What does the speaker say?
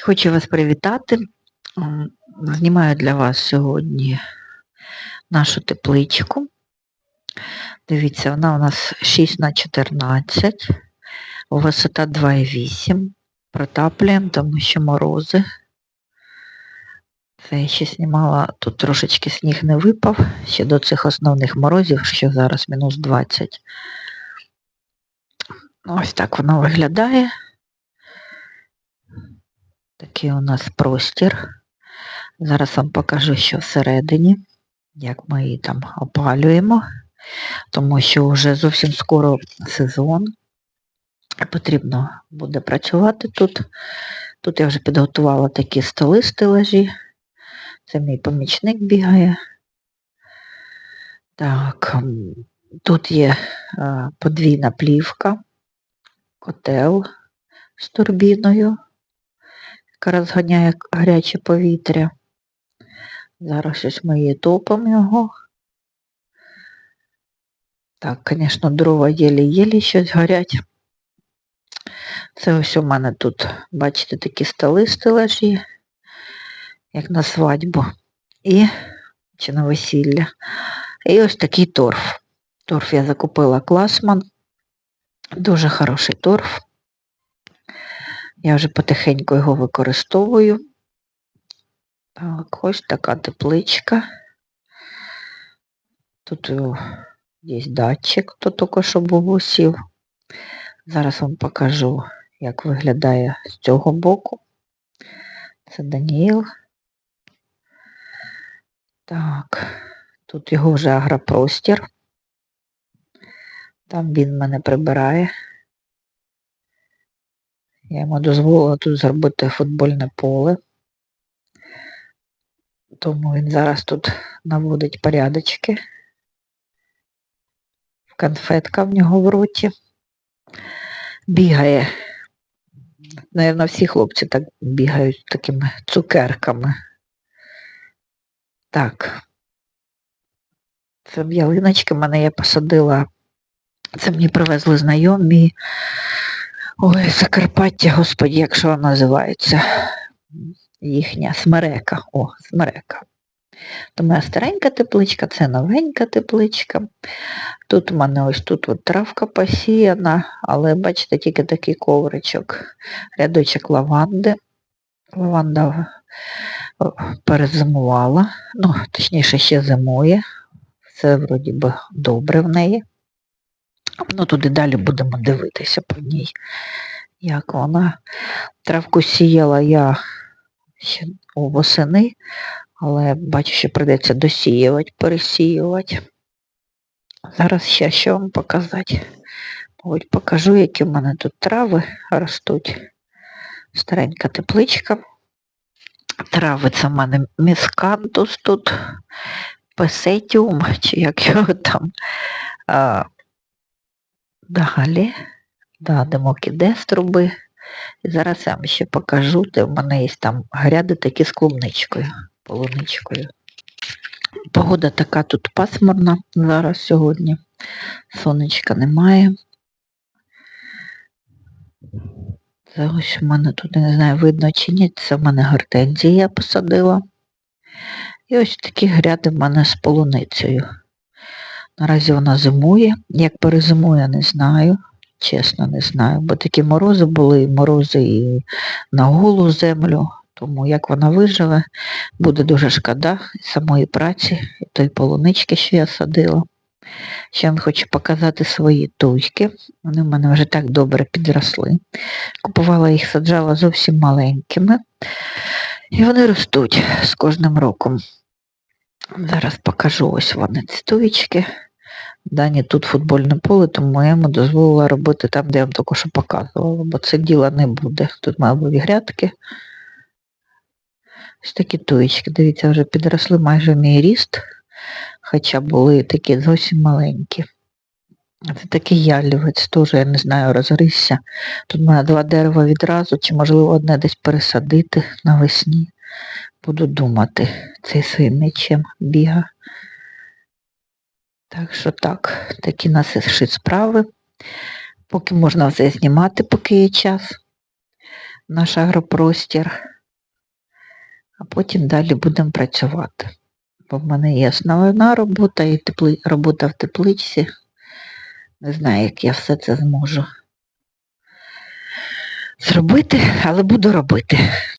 Хочу вас привітати. Знімаю для вас сьогодні нашу тепличку. Дивіться, вона у нас 6 на 14, висота 2,8. Протаплюємо, тому що морози. Це я ще знімала, тут трошечки сніг не випав, ще до цих основних морозів, що зараз мінус 20. Ось так воно виглядає. Такий у нас простір. Зараз вам покажу, що всередині, як ми її там опалюємо, тому що вже зовсім скоро сезон. Потрібно буде працювати тут. Тут я вже підготувала такі столи стелажі. Це мій помічник бігає. Так, тут є е, подвійна плівка, котел з турбіною, яка розганяє гаряче повітря. Зараз щось ми її топимо його. Так, звісно, дрова єлі-єлі щось горять. Це ось у мене тут, бачите, такі столи стелажі, як на свадьбу. І чи на весілля. І ось такий торф. Торф я закупила класман. Дуже хороший торф. Я вже потихеньку його використовую. Так, ось така тепличка. Тут є датчик, то тільки що був усів. Зараз вам покажу, як виглядає з цього боку. Це Даніїл. Так, тут його вже агропростір. Там він мене прибирає. Я йому дозволила тут зробити футбольне поле. Тому він зараз тут наводить порядочки. Конфетка в нього в роті. Бігає. Наверно, всі хлопці так бігають такими цукерками. Так. Це ялиночки мене я посадила. Це мені привезли знайомі. Ой, Закарпаття, господі, як що називається? Їхня смерека. О, смерека. То моя старенька тепличка, це новенька тепличка. Тут у мене ось тут от травка посіяна, але бачите, тільки такий ковричок, рядочок лаванди. Лаванда перезимувала, ну, точніше, ще зимує. Все вроді би добре в неї. Ну, туди далі будемо дивитися по ній, як вона. Травку сіяла я у восени, але бачу, що прийдеться досіювати, пересіювати. Зараз ще що вам показати. Мабуть, покажу, які в мене тут трави ростуть. Старенька тепличка. Трави це в мене міскантус тут, песетіум, чи як його там. Далі. Да, демокідес труби. І зараз я вам ще покажу, де в мене є там гряди такі з клубничкою, полуничкою. Погода така тут пасмурна зараз сьогодні. Сонечка немає. Це ось у мене тут, не знаю, видно чи ні, це в мене гортензії я посадила. І ось такі гряди в мене з полуницею. Наразі вона зимує. Як перезимує, не знаю. Чесно, не знаю, бо такі морози були, морози і на голу землю, тому як вона виживе, буде дуже шкода самої праці, і тої полунички, що я садила. Ще вам хочу показати свої туйки. Вони в мене вже так добре підросли. Купувала їх, саджала зовсім маленькими. І вони ростуть з кожним роком. Зараз покажу ось вони ці туєчки. Дані тут футбольне поле, тому я йому дозволила робити там, де я вам тільки що показувала, бо це діла не буде. Тут має бути грядки. Ось такі туєчки, дивіться, вже підросли майже мій ріст, хоча були такі зовсім маленькі. Це такий ялівець, теж, я не знаю, розгризся. Тут мене два дерева відразу, чи можливо одне десь пересадити навесні. Буду думати, цей син чим біга. Так що так, такі нас наші справи. Поки можна все знімати, поки є час. наш агропростір, а потім далі будемо працювати. Бо в мене є основна робота і тепли... робота в тепличці. Не знаю, як я все це зможу зробити, але буду робити.